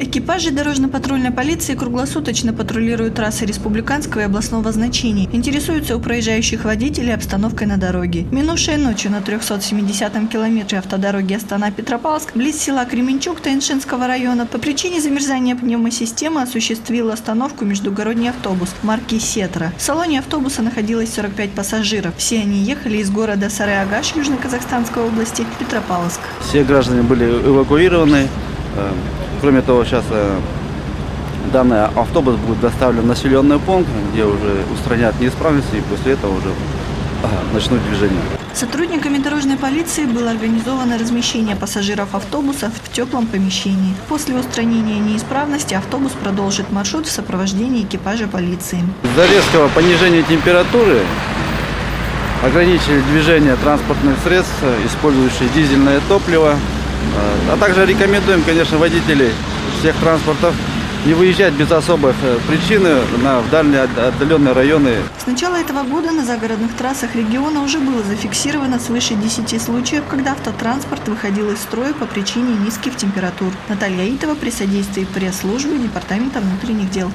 Экипажи дорожно-патрульной полиции круглосуточно патрулируют трассы республиканского и областного значений, интересуются у проезжающих водителей обстановкой на дороге. Минувшей ночью на 370-м километре автодороги Астана-Петропавловск, близ села Кременчук Таиншинского района, по причине замерзания пневмосистемы осуществил остановку междугородний автобус марки «Сетра». В салоне автобуса находилось 45 пассажиров. Все они ехали из города Сарай-Агаш Южно-Казахстанской области Петропавловск. Все граждане были эвакуированы. Кроме того, сейчас э, данный автобус будет доставлен в населенный пункт, где уже устранят неисправности и после этого уже начнут движение. Сотрудниками дорожной полиции было организовано размещение пассажиров автобуса в теплом помещении. После устранения неисправности автобус продолжит маршрут в сопровождении экипажа полиции. Из-за резкого понижения температуры ограничили движение транспортных средств, использующих дизельное топливо. Э, А также рекомендуем, конечно, водителей всех транспортов не выезжать без особых э, причины на в дальние от- отдаленные районы С начала этого года на загородных трассах региона уже было зафиксировано свыше 10 случаев, когда автотранспорт выходил из строя по причине низких температур. Наталья Итова при содействии пресс-службы Департамента внутренних дел.